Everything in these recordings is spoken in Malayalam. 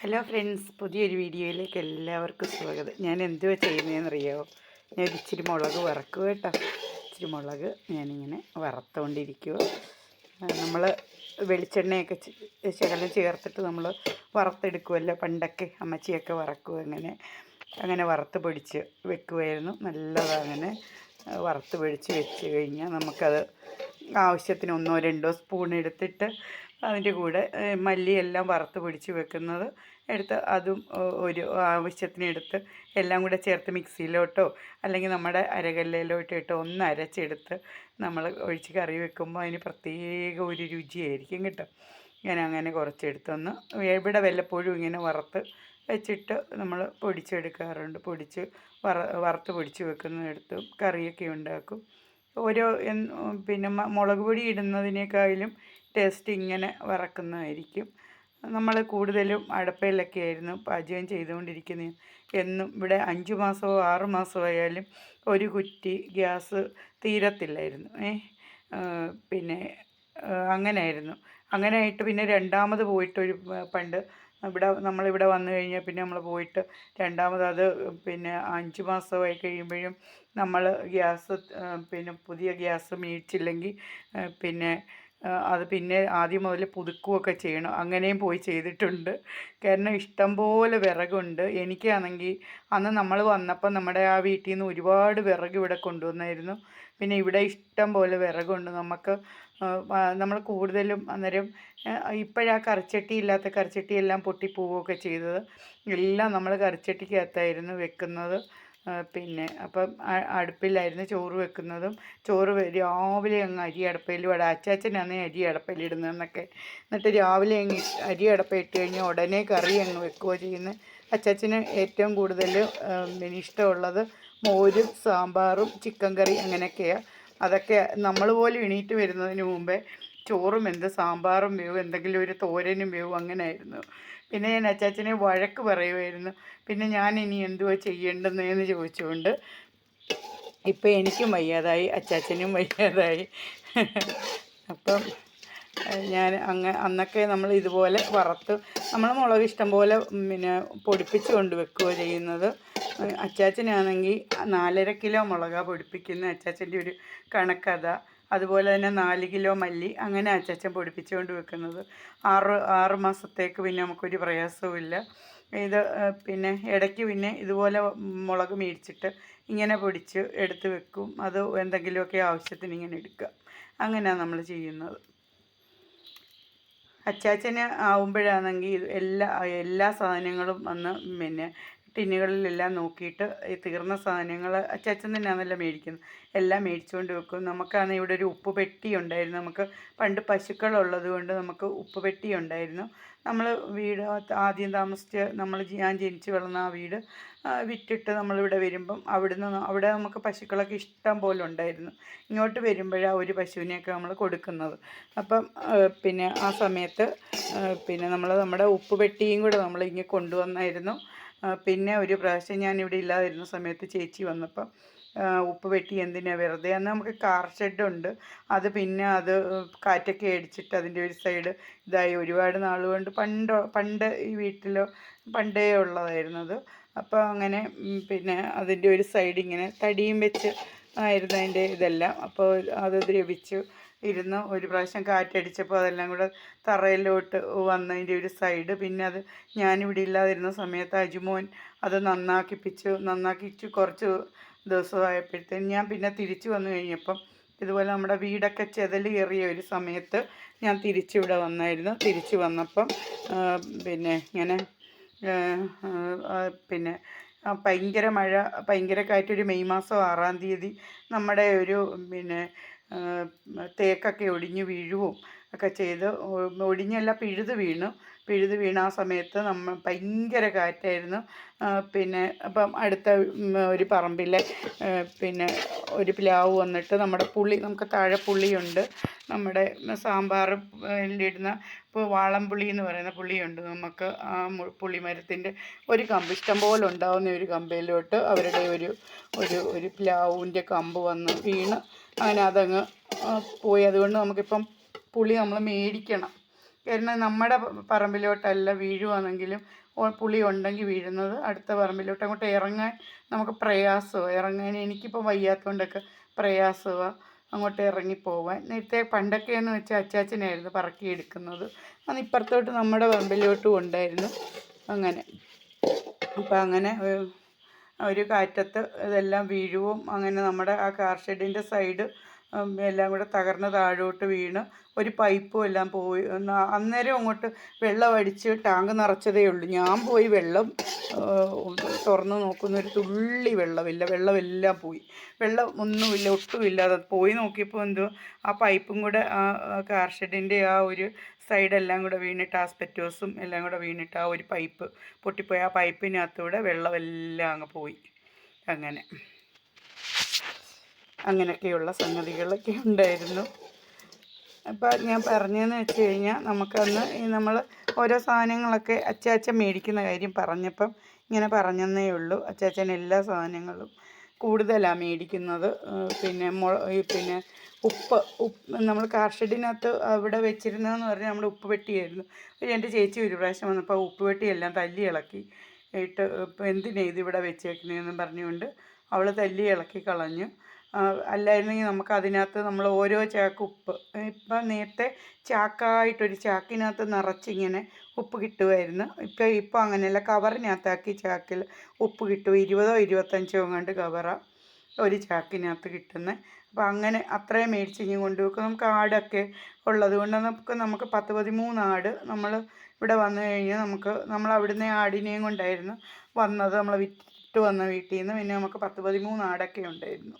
ഹലോ ഫ്രണ്ട്സ് പുതിയൊരു വീഡിയോയിലേക്ക് എല്ലാവർക്കും സ്വാഗതം. ഞാൻ എന്തുവാ ചെയ്യുന്നതെന്നറിയാമോ ഞാൻ ഇച്ചിരി മുളക് വറക്കുക കേട്ടോ. ഇച്ചിരി മുളക് ഞാനിങ്ങനെ വറുത്തുകൊണ്ടിരിക്കുക നമ്മൾ വെളിച്ചെണ്ണയൊക്കെ ശകലം ചേർത്തിട്ട് നമ്മൾ വറുത്തെടുക്കുമല്ലോ പണ്ടൊക്കെ അമ്മച്ചിയൊക്കെ വറക്കുക അങ്ങനെ? അങ്ങനെ വറുത്ത് പൊടിച്ച് വെക്കുമായിരുന്നു നല്ലതാണ് അങ്ങനെ. വറുത്ത് പൊടിച്ച് വെച്ച് കഴിഞ്ഞാൽ നമുക്കത് ആവശ്യത്തിന് ഒന്നോ രണ്ടോ സ്പൂൺ എടുത്തിട്ട് അതിന്റെ കൂടെ മല്ലിയെല്ലാം വറുത്ത് പിടിച്ച് വെക്കുന്നത് എടുത്ത് അതും ഒരു ആവശ്യത്തിന് എടുത്ത് എല്ലാം കൂടെ ചേർത്ത് മിക്സിയിലോട്ടോ അല്ലെങ്കിൽ നമ്മുടെ അരകല്ലിലോട്ടോ ഇട്ട് ഒന്ന് അരച്ചെടുത്ത് നമ്മൾ ഒഴിച്ച് കറി വെക്കുമ്പോൾ അതിന് പ്രത്യേക ഒരു രുചിയായിരിക്കും കേട്ടോ. ഞാൻ അങ്ങനെ കുറച്ചെടുത്തൊന്ന് ഇവിടെ വല്ലപ്പോഴും ഇങ്ങനെ വറുത്ത് വെച്ചിട്ട് നമ്മൾ പൊടിച്ചെടുക്കാറുണ്ട്. പൊടിച്ച് വറ വറുത്ത് പൊടിച്ച് വെക്കുന്നതെടുത്തും കറിയൊക്കെ ഉണ്ടാക്കും. ഓരോ പിന്നെ മുളക് പൊടി ഇടുന്നതിനേക്കാളും ടേസ്റ്റ് ഇങ്ങനെ വറക്കുന്നതായിരിക്കും. നമ്മൾ കൂടുതലും അടപ്പയിലൊക്കെ ആയിരുന്നു പാചകം ചെയ്തുകൊണ്ടിരിക്കുന്നത്. എന്നും ഇവിടെ അഞ്ച് മാസമോ ആറ് മാസമോ ആയാലും ഒരു കുറ്റി ഗ്യാസ് തീരത്തില്ലായിരുന്നു. ഏ പിന്നെ അങ്ങനെ അങ്ങനെയായിരുന്നു അങ്ങനെ ആയിട്ട് പിന്നെ രണ്ടാമത് പോയിട്ടൊരു പണ്ട് ഇവിടെ നമ്മളിവിടെ വന്നു കഴിഞ്ഞാൽ പിന്നെ നമ്മൾ പോയിട്ട് രണ്ടാമത് അത് പിന്നെ അഞ്ച് മാസമായി കഴിയുമ്പോഴും നമ്മൾ ഗ്യാസ് പിന്നെ പുതിയ ഗ്യാസ് മേടിച്ചില്ലെങ്കിൽ പിന്നെ അത് പിന്നെ ആദ്യം മുതൽ പുതുക്കുകയൊക്കെ ചെയ്യണം. അങ്ങനെയും പോയി ചെയ്തിട്ടുണ്ട്. കാരണം ഇഷ്ടം പോലെ വിറകുണ്ട്. എനിക്കാണെങ്കിൽ അന്ന് നമ്മൾ വന്നപ്പോൾ നമ്മുടെ ആ വീട്ടിൽ നിന്ന് ഒരുപാട് വിറക് ഇവിടെ കൊണ്ടുവന്നായിരുന്നു. പിന്നെ ഇവിടെ ഇഷ്ടം പോലെ വിറകുണ്ട്. നമുക്ക് നമ്മൾ കൂടുതലും അന്നേരം ഇപ്പോഴാ കറിച്ചട്ടി ഇല്ലാത്ത കറിച്ചട്ടി എല്ലാം പൊട്ടിപ്പോവുകയൊക്കെ ചെയ്തത്. എല്ലാം നമ്മൾ കറിച്ചട്ടിക്കകത്തായിരുന്നു വെക്കുന്നത്. പിന്നെ അപ്പം അടുപ്പിലായിരുന്നു ചോറ് വെക്കുന്നതും. ചോറ് രാവിലെ അങ്ങ് അരി അടപ്പയിൽ ഇവിടെ അച്ചാച്ചനാണ് അരി അടപ്പയിൽ ഇടുന്നതെന്നൊക്കെ. എന്നിട്ട് രാവിലെ അങ്ങ് അരി അടപ്പ ഇട്ട് കഴിഞ്ഞാൽ ഉടനെ കറി അങ്ങ് വെക്കുകയോ ചെയ്യുന്നത്. അച്ചാച്ചന് ഏറ്റവും കൂടുതൽ ഇഷ്ടമുള്ളത് മോരും സാമ്പാറും ചിക്കൻ കറി അങ്ങനെയൊക്കെയാണ് അതൊക്കെ നമ്മൾ പോലും എണീറ്റ് വരുന്നതിന് മുമ്പേ ചോറും എന്ത് സാമ്പാറും വേവും എന്തെങ്കിലും ഒരു തോരനും വേവും അങ്ങനെയായിരുന്നു. പിന്നെ ഞാൻ അച്ചാച്ചനെ വഴക്ക് പറയുമായിരുന്നു പിന്നെ ഞാൻ ഇനി എന്തുവാ ചെയ്യേണ്ടതെന്ന് ചോദിച്ചുകൊണ്ട് ഇപ്പം എനിക്കും വയ്യാതായി അച്ചാച്ചനും വയ്യാതായി. അപ്പം ഞാൻ അങ്ങ് അന്നൊക്കെ നമ്മൾ ഇതുപോലെ വറുത്ത് നമ്മൾ മുളക് ഇഷ്ടം പോലെ പിന്നെ പൊടിപ്പിച്ച് കൊണ്ട് വെക്കുകയോ ചെയ്യുന്നത് അച്ചാച്ചനാണെങ്കിൽ നാലര കിലോ മുളക് പൊടിപ്പിക്കുന്ന. അച്ചാച്ചന്റെ ഒരു കണക്കഥ. അതുപോലെ തന്നെ നാല് കിലോ മല്ലി അങ്ങനെ അച്ചാച്ചൻ പൊടിപ്പിച്ചുകൊണ്ട് വെക്കുന്നത് ആറ് ആറ് മാസത്തേക്ക് പിന്നെ നമുക്കൊരു പ്രയാസവുമില്ല. ഇത് പിന്നെ ഇടയ്ക്ക് പിന്നെ ഇതുപോലെ മുളക് മേടിച്ചിട്ട് ഇങ്ങനെ പൊടിച്ച് എടുത്ത് വെക്കും. അത് എന്തെങ്കിലുമൊക്കെ ആവശ്യത്തിന് ഇങ്ങനെ എടുക്കുക. അങ്ങനെയാണ് നമ്മൾ ചെയ്യുന്നത്. അച്ചാച്ചന് ആവുമ്പോഴാണെങ്കിൽ എല്ലാ എല്ലാ സാധനങ്ങളും വന്ന് പിന്നെ ടിന്നുകളിലെല്ലാം നോക്കിയിട്ട് ഈ തീർന്ന സാധനങ്ങൾ അച്ചാച്ചൻ തന്നെയാണല്ലോ മേടിക്കുന്നത്. എല്ലാം മേടിച്ചുകൊണ്ട് വെക്കും. നമുക്കാണെങ്കിൽ ഇവിടെ ഒരു ഉപ്പ് പെട്ടി ഉണ്ടായിരുന്നു. നമുക്ക് പണ്ട് പശുക്കളുള്ളത് കൊണ്ട് നമുക്ക് ഉപ്പ് പെട്ടി ഉണ്ടായിരുന്നു. നമ്മൾ വീട് ആദ്യം താമസിച്ച് നമ്മൾ ഞാൻ ജനിച്ച് വളർന്ന ആ വീട് വിറ്റിട്ട് നമ്മളിവിടെ വരുമ്പം അവിടുന്ന് അവിടെ നമുക്ക് പശുക്കളൊക്കെ ഇഷ്ടം പോലെ ഉണ്ടായിരുന്നു. ഇങ്ങോട്ട് വരുമ്പോഴാണ് ഒരു പശുവിനെയൊക്കെ നമ്മൾ കൊടുക്കുന്നത്. അപ്പം പിന്നെ ആ സമയത്ത് പിന്നെ നമ്മൾ നമ്മുടെ ഉപ്പ് പെട്ടിയും കൂടെ നമ്മൾ ഇങ്ങനെ കൊണ്ടുവന്നായിരുന്നു. പിന്നെ ഒരു പ്രാവശ്യം ഞാൻ ഇവിടെ ഇല്ലാതിരുന്ന സമയത്ത് ചേച്ചി വന്നപ്പം ഉപ്പ് വെട്ടി എന്തിനാണ് വെറുതെ? അന്ന് നമുക്ക് കാർ ഷെഡുണ്ട് അത് പിന്നെ അത് കാറ്റൊക്കെ അടിച്ചിട്ട് അതിന്റെ ഒരു സൈഡ് ഇതായി. ഒരുപാട് നാൾ കൊണ്ട് പണ്ട് പണ്ട് ഈ വീട്ടിൽ പണ്ടേ ഉള്ളതായിരുന്നു അത് അപ്പോൾ അങ്ങനെ പിന്നെ അതിന്റെ ഒരു സൈഡ് ഇങ്ങനെ തടിയും വെച്ച് ആയിരുന്നു അതിന്റെ ഇതെല്ലാം. അപ്പോൾ അത് ദ്രവിച്ച്. ഇരുന്ന് ഒരു പ്രാവശ്യം കാറ്റടിച്ചപ്പോൾ അതെല്ലാം കൂടെ തറയിലോട്ട് വന്നതിന്റെ ഒരു സൈഡ്. പിന്നെ അത് ഞാനിവിടെ ഇല്ലാതിരുന്ന സമയത്ത് അജുമോൻ അത് നന്നാക്കിപ്പിച്ചു. നന്നാക്കിച്ച് കുറച്ച് ദിവസമായപ്പോഴത്തേന് ഞാൻ പിന്നെ തിരിച്ചു വന്നു കഴിഞ്ഞപ്പം ഇതുപോലെ നമ്മുടെ വീടൊക്കെ ചെതലേറിയ ഒരു സമയത്ത് ഞാൻ തിരിച്ചിവിടെ വന്നായിരുന്നു. തിരിച്ചു വന്നപ്പം പിന്നെ ഇങ്ങനെ പിന്നെ ഭയങ്കര മഴ ഭയങ്കര കാറ്റ്. ഒരു മെയ് മാസം ആറാം തീയതി നമ്മുടെ ഒരു പിന്നെ തേക്കൊക്കെ ഒടിഞ്ഞ് വീഴുവും ഒക്കെ ചെയ്ത് ഒടിഞ്ഞല്ല പിഴുത് വീണു. പിഴുത് വീണ ആ സമയത്ത് നമ്മൾ ഭയങ്കര കാറ്റായിരുന്നു. പിന്നെ അപ്പം അടുത്ത ഒരു പറമ്പിലെ പിന്നെ ഒരു പ്ലാവ് വന്നിട്ട് നമ്മുടെ പുളി നമുക്ക് താഴെ പുളിയുണ്ട്. നമ്മുടെ സാമ്പാർ ഇടുന്ന ഇപ്പോൾ വാളംപുളി എന്ന് പറയുന്ന പുളിയുണ്ട്. നമുക്ക് ആ പുളിമരത്തിന്റെ ഒരു കമ്പ് ഇഷ്ടം പോലെ ഉണ്ടാവുന്ന ഒരു കമ്പയിലോട്ട് അവരുടെ ഒരു ഒരു ഒരു പ്ലാവിന്റെ കമ്പ് വന്ന് വീണ് അങ്ങനെ അതങ്ങ് പോയി. അതുകൊണ്ട് നമുക്കിപ്പം പുളി നമ്മൾ മേടിക്കണം. കാരണം നമ്മുടെ പറമ്പിലോട്ടല്ല വീഴുവാണെങ്കിലും പുളി ഉണ്ടെങ്കിൽ വീഴുന്നത് അടുത്ത പറമ്പിലോട്ട് അങ്ങോട്ട് ഇറങ്ങാൻ നമുക്ക് പ്രയാസമാണ് ഇറങ്ങാൻ എനിക്കിപ്പോൾ വയ്യാത്തതുകൊണ്ടൊക്കെ പ്രയാസമാണ് അങ്ങോട്ട് ഇറങ്ങി ഇറങ്ങിപ്പോവാൻ. നേരത്തെ പണ്ടൊക്കെ എന്ന് വെച്ചാൽ അച്ചാച്ചനായിരുന്നു പറക്കിയെടുക്കുന്നത്. അന്ന് ഇപ്പുറത്തോട്ട് നമ്മുടെ പറമ്പിലോട്ടും ഉണ്ടായിരുന്നു. അങ്ങനെ. അപ്പം അങ്ങനെ ഒരു കാറ്റത്ത് ഇതെല്ലാം വീഴുവും അങ്ങനെ നമ്മുടെ ആ കാർ ഷെഡിന്റെ സൈഡ് എല്ലാം കൂടെ തകർന്ന് താഴോട്ട് വീണ് ഒരു പൈപ്പും എല്ലാം പോയി. അന്നേരം അങ്ങോട്ട് വെള്ളം അടിച്ച് ടാങ്ക് നിറച്ചതേ ഉള്ളൂ. ഞാൻ പോയി വെള്ളം തുറന്ന് നോക്കുന്ന ഒരു തുള്ളി വെള്ളമില്ല. വെള്ളമെല്ലാം പോയി. വെള്ളം ഒന്നുമില്ല ഒട്ടുമില്ലാതെ പോയി നോക്കിയപ്പോൾ എന്തോ ആ പൈപ്പും കൂടെ ആ ആ കാർ ഷെഡിന്റെ ആ ഒരു സൈഡെല്ലാം കൂടെ വീണിട്ട് ആസ്പെറ്റോസും എല്ലാം കൂടെ വീണിട്ട് ആ ഒരു പൈപ്പ് പൊട്ടിപ്പോയി. ആ പൈപ്പിനകത്തൂടെ വെള്ളമെല്ലാം അങ്ങ് പോയി. അങ്ങനെ. അങ്ങനെയൊക്കെയുള്ള സംഗതികളൊക്കെ ഉണ്ടായിരുന്നു. അപ്പോൾ ഞാൻ പറഞ്ഞതെന്ന് വെച്ച് കഴിഞ്ഞാൽ നമുക്കന്ന് നമ്മൾ ഓരോ സാധനങ്ങളൊക്കെ അച്ചാച്ചൻ മേടിക്കുന്ന കാര്യം പറഞ്ഞപ്പം ഇങ്ങനെ പറഞ്ഞെന്നേ ഉള്ളൂ. അച്ചാച്ചൻ എല്ലാ സാധനങ്ങളും കൂടുതലാണ് മേടിക്കുന്നത്. പിന്നെ മുള പിന്നെ ഉപ്പ് ഉപ്പ് നമ്മൾ കാർഷെഡിനകത്ത് അവിടെ വെച്ചിരുന്നതെന്ന് പറഞ്ഞാൽ നമ്മുടെ ഉപ്പ് പെട്ടിയായിരുന്നു. എന്റെ ചേച്ചി ഒരു പ്രാവശ്യം വന്നപ്പോൾ ഉപ്പ് പെട്ടിയെല്ലാം തല്ലി ഇളക്കി ഇട്ട് എന്തിനാ ഇതിവിടെ വെച്ചേക്കുന്നതെന്ന് പറഞ്ഞുകൊണ്ട് അവൾ തല്ലി ഇളക്കി കളഞ്ഞു. അല്ലായിരുന്നെങ്കിൽ നമുക്ക് അതിനകത്ത് നമ്മൾ ഓരോ ചാക്ക് ഉപ്പ് ഇപ്പം നേരത്തെ ചാക്കായിട്ടൊരു ചാക്കിനകത്ത് നിറച്ചിങ്ങനെ ഉപ്പ് കിട്ടുമായിരുന്നു ഇപ്പം ഇപ്പം അങ്ങനെയല്ല. കവറിനകത്താക്കി ചാക്കിൽ ഉപ്പ് കിട്ടും. ഇരുപതോ ഇരുപത്തഞ്ചോ എങ്ങാണ്ട് കവറാണ് ഒരു ചാക്കിനകത്ത് കിട്ടുന്നത് അപ്പോൾ അങ്ങനെ അത്രയും മേടിച്ച് കൊണ്ടുവെക്കും നമുക്ക് ആടൊക്കെ ഉള്ളത് കൊണ്ട് നമുക്ക് നമുക്ക് പത്ത് പതിമൂന്ന് ആട് നമ്മൾ ഇവിടെ വന്നു കഴിഞ്ഞാൽ നമുക്ക് നമ്മൾ അവിടുന്ന് ആടിനെയും കൊണ്ടായിരുന്നു വന്നത്. നമ്മൾ വിറ്റ് വന്ന വീട്ടിൽ നിന്ന് പിന്നെ നമുക്ക് പത്ത് പതിമൂന്ന് ആടൊക്കെ ഉണ്ടായിരുന്നു.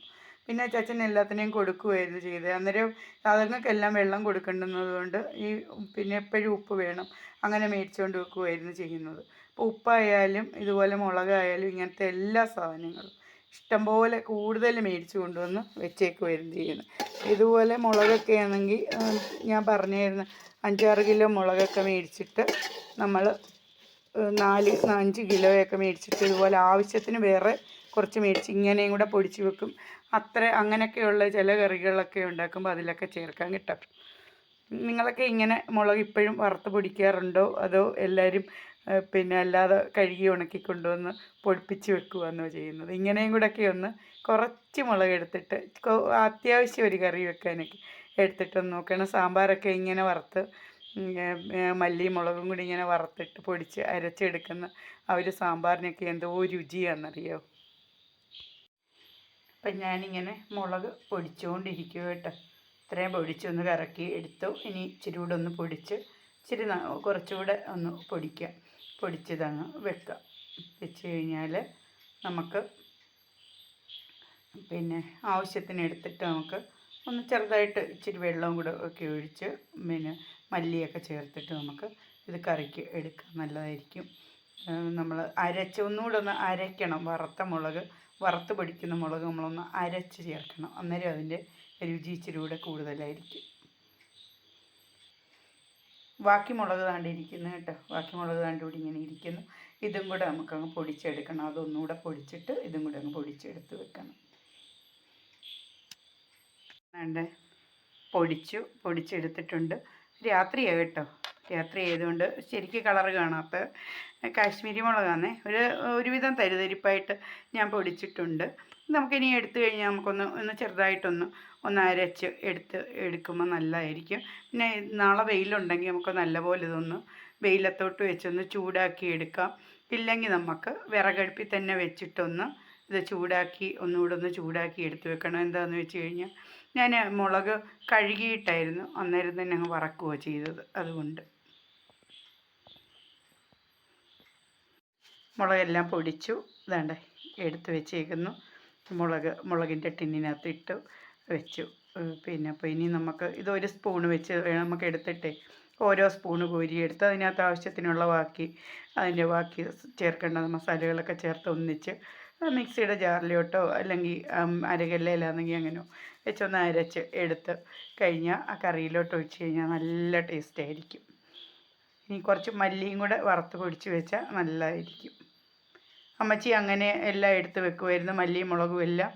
പിന്നെ ചച്ചൻ എല്ലാത്തിനെയും കൊടുക്കുകയായിരുന്നു ചെയ്തത്. അന്നേരം അതുങ്ങൾക്കെല്ലാം വെള്ളം കൊടുക്കേണ്ടുന്നത് കൊണ്ട് ഈ പിന്നെ എപ്പോഴും ഉപ്പ് വേണം. അങ്ങനെ മേടിച്ചുകൊണ്ട് വെക്കുകയായിരുന്നു ചെയ്യുന്നത്. അപ്പോൾ ഉപ്പായാലും ഇതുപോലെ മുളകായാലും ഇങ്ങനത്തെ എല്ലാ സാധനങ്ങളും ഇഷ്ടംപോലെ കൂടുതൽ മേടിച്ചു കൊണ്ടുവന്ന് വെച്ചേക്കുമായിരുന്നു ചെയ്യുന്നത്. ഇതുപോലെ മുളകൊക്കെ ആണെങ്കിൽ ഞാൻ പറഞ്ഞായിരുന്നു അഞ്ചാറ് കിലോ മുളകൊക്കെ മേടിച്ചിട്ട് നമ്മൾ നാല് അഞ്ച് കിലോയൊക്കെ മേടിച്ചിട്ട് ഇതുപോലെ ആവശ്യത്തിന് വേറെ കുറച്ച് മേടിച്ച് ഇങ്ങനെയും കൂടെ പൊടിച്ച് വെക്കും. അത്ര അങ്ങനെയൊക്കെയുള്ള ചില കറികളൊക്കെ ഉണ്ടാക്കുമ്പോൾ അതിലൊക്കെ ചേർക്കാൻ കിട്ടും. നിങ്ങളൊക്കെ ഇങ്ങനെ മുളക് ഇപ്പോഴും വറുത്ത് പൊടിക്കാറുണ്ടോ? അതോ എല്ലാവരും പിന്നെ അല്ലാതെ കഴുകി ഉണക്കി കൊണ്ടുവന്ന് പൊടിപ്പിച്ച് വെക്കുകയെന്നോ ചെയ്യുന്നത്? ഇങ്ങനെയും കൂടെയൊക്കെ ഒന്ന് കുറച്ച് മുളക് എടുത്തിട്ട് അത്യാവശ്യം ഒരു കറി വെക്കാനൊക്കെ എടുത്തിട്ടൊന്ന് നോക്കണം. സാമ്പാറൊക്കെ ഇങ്ങനെ വറുത്ത് മല്ലിയും മുളകും കൂടി ഇങ്ങനെ വറുത്തിട്ട് പൊടിച്ച് അരച്ചെടുക്കുന്ന ആ ഒരു സാമ്പാറിനൊക്കെ എന്തോ രുചിയാണെന്നറിയോ? അപ്പം ഞാനിങ്ങനെ മുളക് പൊടിച്ചുകൊണ്ടിരിക്കുക കേട്ടോ ഇത്രയും പൊടിച്ചൊന്ന് കറക്കി എടുത്തു. ഇനി ഇച്ചിരി കൂടെ ഒന്ന് പൊടിച്ച് ഇച്ചിരി കുറച്ചുകൂടെ ഒന്ന് പൊടിക്കുക പൊടിച്ചതങ്ങ് വെക്കുക വെച്ച് കഴിഞ്ഞാൽ നമുക്ക് പിന്നെ ആവശ്യത്തിന് എടുത്തിട്ട് നമുക്ക് ഒന്ന് ചെറുതായിട്ട് ഇച്ചിരി വെള്ളവും കൂടെ ഒക്കെ ഒഴിച്ച് പിന്നെ മല്ലിയൊക്കെ ചേർത്തിട്ട് നമുക്ക് ഇത് കറിക്ക് എടുക്കാം. നല്ലതായിരിക്കും. നമ്മൾ അരച്ച് ഒന്നുകൂടെ ഒന്ന് അരയ്ക്കണം. വറുത്ത മുളക് വറുത്ത് പൊടിക്കുന്ന മുളക് നമ്മളൊന്ന് അരച്ച് ചേർക്കണം. അന്നേരം അതിന്റെ രുചി ഇച്ചിരി കൂടെ കൂടുതലായിരിക്കും. ബാക്കി മുളക് താണ്ടിരിക്കുന്നു കേട്ടോ. ബാക്കി മുളക് താണ്ടി ഇങ്ങനെ ഇരിക്കുന്നു. ഇതും കൂടെ നമുക്കങ്ങ് പൊടിച്ചെടുക്കണം. അതൊന്നുകൂടെ പൊടിച്ചിട്ട് ഇതും കൂടെ അങ്ങ് പൊടിച്ചെടുത്ത് വെക്കണം. വേണ്ടേ? പൊടിച്ചു പൊടിച്ചെടുത്തിട്ടുണ്ട്. രാത്രിയാണ് കേട്ടോ. രാത്രി ആയതുകൊണ്ട് ശരിക്ക് കളർ കാണാത്ത കാശ്മീരി മുളകാന്നേ. ഒരു ഒരുവിധം തരിതരിപ്പായിട്ട് ഞാൻ പൊടിച്ചിട്ടുണ്ട്. നമുക്കിനി എടുത്തു കഴിഞ്ഞാൽ നമുക്കൊന്ന് ഒന്ന് ചെറുതായിട്ടൊന്ന് ഒന്ന് അരച്ച് എടുത്ത് എടുക്കുമ്പോൾ നല്ലതായിരിക്കും. പിന്നെ നാളെ വെയിലുണ്ടെങ്കിൽ നമുക്ക് നല്ലപോലെ ഇതൊന്ന് വെയിലത്തോട്ട് വെച്ചൊന്ന് ചൂടാക്കി എടുക്കാം. ഇല്ലെങ്കിൽ നമുക്ക് വിറകടുപ്പിൽ തന്നെ വെച്ചിട്ടൊന്ന് ഇത് ചൂടാക്കി ഒന്നുകൂടെ ഒന്ന് ചൂടാക്കി എടുത്തു വെക്കണം. എന്താണെന്ന് വെച്ച് കഴിഞ്ഞാൽ ഞാൻ മുളക് കഴുകിയിട്ടായിരുന്നു അന്നേരം തന്നെ അങ്ങ് വറക്കുകയാണ് ചെയ്തത്. അതുകൊണ്ട്. മുളകെല്ലാം പൊടിച്ചു ഇതാണ്ട് എടുത്ത് വെച്ചേക്കുന്നു. മുളക് മുളകിന്റെ ടിന്നിനകത്ത് ഇട്ട് വെച്ചു പിന്നെ അപ്പോൾ ഇനി നമുക്ക് ഇത് ഒരു സ്പൂണ് വെച്ച് നമുക്ക് എടുത്തിട്ടേ ഓരോ സ്പൂണ് കോരിയെടുത്ത് അതിനകത്ത് ആവശ്യത്തിനുള്ള ബാക്കി അതിന്റെ ബാക്കി ചേർക്കേണ്ട മസാലകളൊക്കെ ചേർത്ത് ഒന്നിച്ച് മിക്സിയുടെ ജാറിലോട്ടോ അല്ലെങ്കിൽ അരകല്ലയിലാണെങ്കിൽ അങ്ങനെയോ വെച്ചൊന്ന് അരച്ച് എടുത്ത് കഴിഞ്ഞാൽ ആ കറിയിലോട്ട് ഒഴിച്ച് കഴിഞ്ഞാൽ നല്ല ടേസ്റ്റ് ആയിരിക്കും ഇനി കുറച്ച് മല്ലിയും കൂടെ വറുത്ത് പൊടിച്ച് വെച്ചാൽ നല്ലതായിരിക്കും. അമ്മച്ചി അങ്ങനെ എല്ലാം എടുത്ത് വെക്കുമായിരുന്നു മല്ലിയും മുളകും എല്ലാം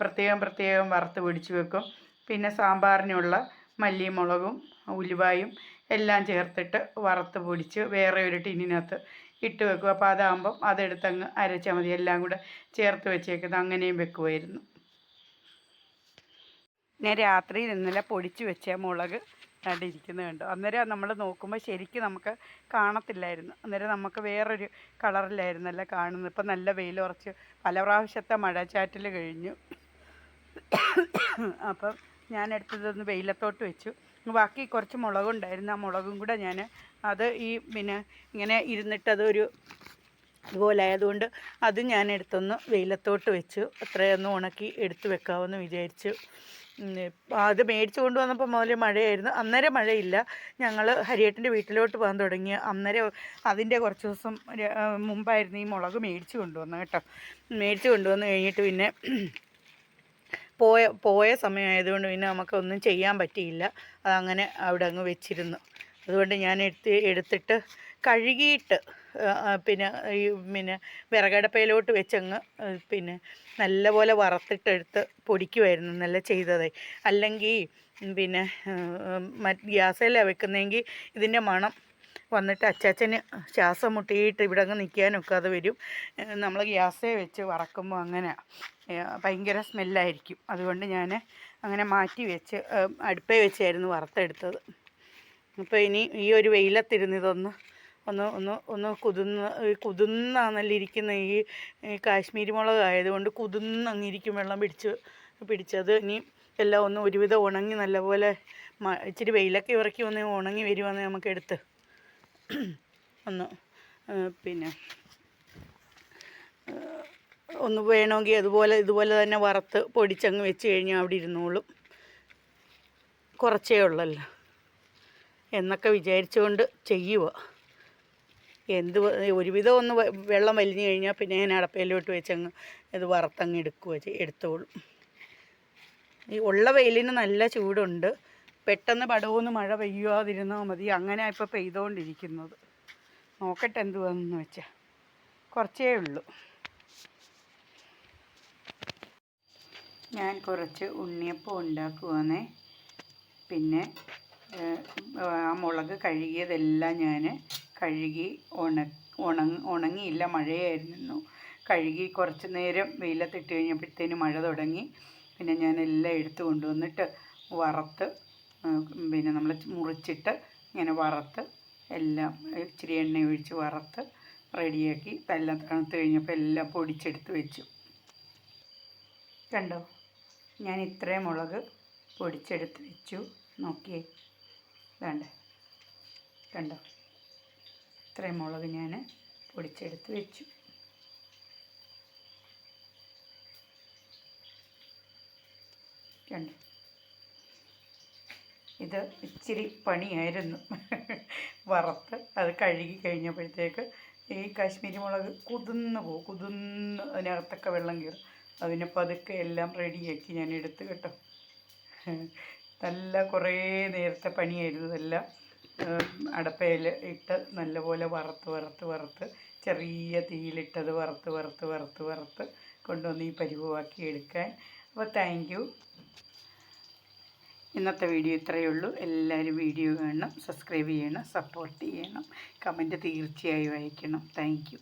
പ്രത്യേകം പ്രത്യേകം വറുത്ത് പൊടിച്ച് വെക്കും. പിന്നെ സാമ്പാറിനുള്ള മല്ലിയും മുളകും ഉലുവായും എല്ലാം ചേർത്തിട്ട് വറുത്ത് പൊടിച്ച് വേറെ ഒരു ടിന്നിനകത്ത് ഇട്ട് വെക്കും. അപ്പോൾ അതാകുമ്പം അതെടുത്തങ്ങ് അരച്ചാൽ മതി. എല്ലാം കൂടെ ചേർത്ത് വെച്ചേക്കുന്നത് അങ്ങനെയും വെക്കുമായിരുന്നു ഞാൻ രാത്രിയിൽ ഇന്നലെ പൊടിച്ച് വെച്ച മുളക് കണ്ട് ഇരിക്കുന്നത് കണ്ടു. അന്നേരം നമ്മൾ നോക്കുമ്പോൾ ശരിക്കും നമുക്ക് കാണത്തില്ലായിരുന്നു. അന്നേരം നമുക്ക് വേറൊരു കളറിലായിരുന്നല്ല കാണുന്നത്. ഇപ്പം നല്ല വെയിലുറച്ച് പല പ്രാവശ്യത്തെ മഴച്ചാറ്റിൽ കഴിഞ്ഞു. അപ്പം ഞാൻ എടുത്തതൊന്ന് വെയിലത്തോട്ട് വെച്ചു. ബാക്കി കുറച്ച് മുളകുണ്ടായിരുന്നു. ആ മുളകും കൂടെ ഞാൻ അത് ഈ പിന്നെ ഇങ്ങനെ ഇരുന്നിട്ട് ഒരു ഇതുപോലെ ആയതുകൊണ്ട് അത് ഞാൻ എടുത്തൊന്ന് വെയിലത്തോട്ട് വെച്ചു. അത്രയൊന്ന് ഉണക്കി എടുത്തു വെക്കാമെന്ന് വിചാരിച്ചു. അത് മേടിച്ചു കൊണ്ടുവന്നപ്പോൾ മുതൽ മഴയായിരുന്നു. അന്നേരം മഴയില്ല. ഞങ്ങൾ ഹരിയേട്ടന്റെ വീട്ടിലോട്ട് പോകാൻ തുടങ്ങി. അന്നേരം അതിന്റെ കുറച്ച് ദിവസം മുമ്പായിരുന്നു ഈ മുളക് മേടിച്ചു കൊണ്ടുവന്നത് കേട്ടോ. മേടിച്ചു കൊണ്ടുവന്ന് കഴിഞ്ഞിട്ട് പിന്നെ പോയ പോയ സമയമായതുകൊണ്ട് പിന്നെ നമുക്കൊന്നും ചെയ്യാൻ പറ്റിയില്ല. അതങ്ങനെ അവിടെ അങ്ങ് വെച്ചിരുന്നു. അതുകൊണ്ട് ഞാൻ എടുത്ത് എടുത്തിട്ട് കഴുകിയിട്ട് പിന്നെ ഈ പിന്നെ വിറകടപ്പയിലോട്ട് വെച്ചങ്ങ് പിന്നെ നല്ലപോലെ വറുത്തിട്ടെടുത്ത് പൊടിക്കുമായിരുന്നു നല്ല ചെയ്തത്. അല്ലെങ്കിൽ പിന്നെ മറ്റ് ഗ്യാസിലാണ് വെക്കുന്നതെങ്കിൽ ഇതിന്റെ മണം വന്നിട്ട് അച്ചാച്ചന് ശ്വാസം മുട്ടിയിട്ട് ഇവിടെ അങ്ങ് നിൽക്കാനൊക്കെ അത് വരും. നമ്മൾ ഗ്യാസേ വെച്ച് വറക്കുമ്പോൾ അങ്ങനെ ഭയങ്കര സ്മെല്ലായിരിക്കും. അതുകൊണ്ട് ഞാൻ അങ്ങനെ മാറ്റി വെച്ച് അടുപ്പേ വെച്ചായിരുന്നു വറുത്തെടുത്തത്. അപ്പോൾ ഇനി ഈ ഒരു വെയിലത്തിരുന്ന് ഇതൊന്ന് ഒന്ന് ഒന്ന് ഒന്ന് കുതിർന്ന് കുതിർന്നാണല്ലോ ഇരിക്കുന്ന ഈ കാശ്മീരി മുളക് ആയതുകൊണ്ട് കുതിർന്നങ്ങിരിക്കും വെള്ളം പിടിച്ച് പിടിച്ചത്. ഇനി എല്ലാം ഒന്ന് ഒരുവിധം ഉണങ്ങി നല്ലപോലെ ഇച്ചിരി വെയിലൊക്കെ ഇറക്കി വന്ന് ഉണങ്ങി വരുവാന്ന് നമുക്ക് എടുത്ത്. ഒന്ന് പിന്നെ ഒന്ന് വേണമെങ്കിൽ അതുപോലെ ഇതുപോലെ തന്നെ വറുത്ത് പൊടിച്ചങ്ങ് വെച്ച് കഴിഞ്ഞാൽ അവിടെ ഇരുന്നോളും. കുറച്ചേ ഉള്ളല്ലോ. എന്നൊക്കെ വിചാരിച്ചുകൊണ്ട് ചെയ്യുക എന്ത് ഒരുവിധം ഒന്ന് വെള്ളം വലിഞ്ഞു കഴിഞ്ഞാൽ പിന്നെ ഞാൻ അടപ്പയിലോട്ട് വെച്ചങ്ങ് ഇത് വറുത്തങ്ങ് എടുക്കുക എടുത്തോളും. ഈ ഉള്ള വെയിലിന് നല്ല ചൂടുണ്ട്. പെട്ടെന്ന് പടവൊന്ന് മഴ പെയ്യാതിരുന്നാൽ മതി. അങ്ങനെ ഇപ്പോൾ പെയ്തുകൊണ്ടിരിക്കുന്നത് നോക്കട്ടെ എന്തുവാന്ന് വെച്ചാൽ കുറച്ചേ ഉള്ളൂ. ഞാൻ കുറച്ച് ഉണ്ണിയപ്പം ഉണ്ടാക്കുവാന്നേ. പിന്നെ ആ മുളക് കഴുകിയതെല്ലാം ഞാൻ കഴുകി ഉണ ഉണങ്ങ ഉണങ്ങിയില്ല മഴയായിരുന്നു. കഴുകി കുറച്ച് നേരം വെയിലത്തിട്ട് കഴിഞ്ഞപ്പോഴത്തേന് മഴ തുടങ്ങി. പിന്നെ ഞാൻ എല്ലാം എടുത്ത് കൊണ്ടുവന്നിട്ട് വറുത്ത് പിന്നെ നമ്മൾ മുറിച്ചിട്ട് ഇങ്ങനെ വറുത്ത് എല്ലാം ഇച്ചിരി എണ്ണ ഒഴിച്ച് വറുത്ത് റെഡിയാക്കി എല്ലാം തണുത്ത് കഴിഞ്ഞപ്പോൾ എല്ലാം പൊടിച്ചെടുത്ത് വെച്ചു. കണ്ടോ? ഞാൻ ഇത്രയും മുളക് പൊടിച്ചെടുത്ത് വെച്ചു. നോക്കിയേ. വേണ്ട കണ്ടോ? ഇത്രയും മുളക് ഞാൻ പൊടിച്ചെടുത്ത് വെച്ചു. കണ്ടോ? ഇത് ഇച്ചിരി പണിയായിരുന്നു. വറുത്ത് അത് കഴുകി കഴിഞ്ഞപ്പോഴത്തേക്ക് ഈ കാശ്മീരി മുളക് കുതിർന്ന് പോകും. കുതിർന്ന് അതിനകത്തൊക്കെ വെള്ളം കയറും. അതിനെ പതുക്കെ എല്ലാം റെഡിയാക്കി ഞാൻ എടുത്ത് കേട്ടോ. നല്ല കുറേ നേരത്തെ പണിയായിരുന്നു ഇതെല്ലാം. അടപ്പയിൽ ഇട്ട് നല്ലപോലെ വറുത്ത് വറുത്ത് വറുത്ത് ചെറിയ തീയിലിട്ടത് വറുത്ത് വറുത്ത് വറുത്ത് വറുത്ത് കൊണ്ടുവന്ന് ഈ പരിവമാക്കി എടുക്കാൻ. അപ്പോൾ താങ്ക് യു ഇന്നത്തെ വീഡിയോ ഇത്രയേ ഉള്ളൂ. എല്ലാവരും വീഡിയോ കാണണം സബ്സ്ക്രൈബ് ചെയ്യണം സപ്പോർട്ട് ചെയ്യണം. കമന്റ് തീർച്ചയായും അയക്കണം താങ്ക്